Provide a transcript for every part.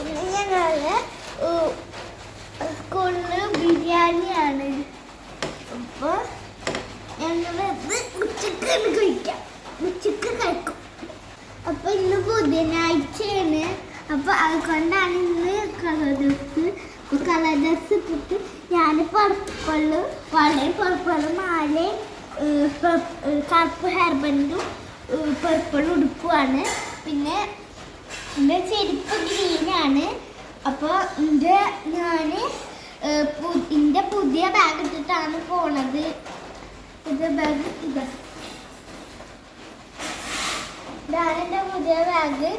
ഇന്ന് ഞങ്ങൾ സ്കൂളിൽ ബിരിയാണിയാണ്. അപ്പൊ ഞങ്ങളത് ഉച്ചയ്ക്ക് കഴിക്കാം. ഉച്ചയ്ക്ക് കഴിക്കും. അപ്പൊ ഇന്ന് ബുധനാഴ്ചയാണ്. അപ്പൊ അതുകൊണ്ടാണ് ഇന്ന് കളർ ഡ്രസ് അപ്പൊ കളർ ഡ്രസ് ഇട്ടിട്ട് ഞാൻ പർപ്പിൾ വളരെ പർപ്പിൾ മാലയും കറുപ്പ് ഹെയർ ബൻഡും പർപ്പിൾ ഉടുപ്പുമാണ് പിന്നെ എന്റെ ചെരുപ്പ് ഗ്രീനാണ് അപ്പോൾ എന്റെ ഞാൻ എന്റെ പുതിയ ബാഗ് ഇട്ടിട്ടാണ് പോണത്. പുതിയ ബാഗ് ഇതാ. ഇതാണ് എന്റെ പുതിയ ബാഗ്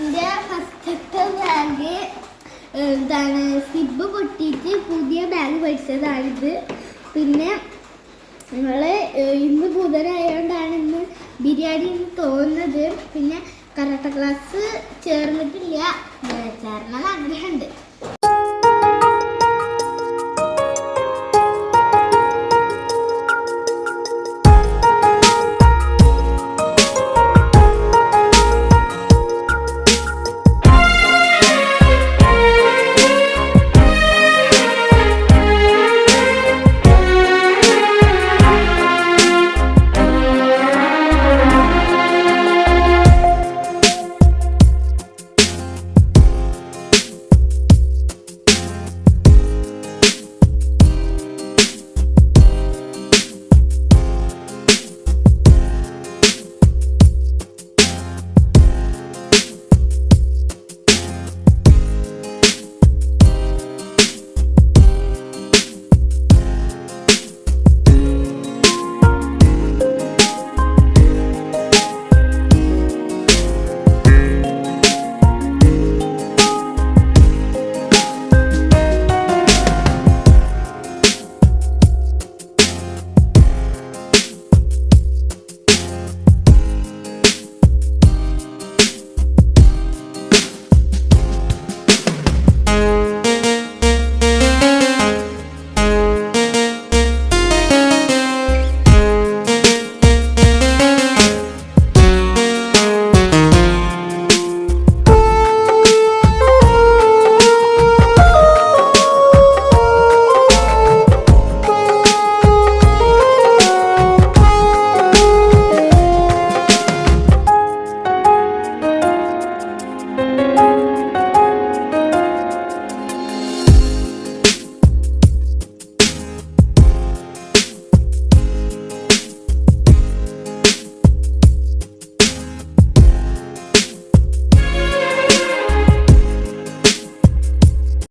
എന്റെ ഫസ്റ്റത്തെ ബാഗ് എന്താണ് സിബ് പൊട്ടിയിട്ട് പുതിയ ബാഗ് പഠിച്ചതാണിത് പിന്നെ ഞങ്ങൾ ഇന്ന് ബുധനായതുകൊണ്ടാണ് ഇന്ന് ബിരിയാണി എന്ന് തോന്നുന്നത്. പിന്നെ കരാട്ട ക്ലാസ് ചേർന്നിട്ടില്ല. ചേർന്നാൽ ആഗ്രഹമുണ്ട്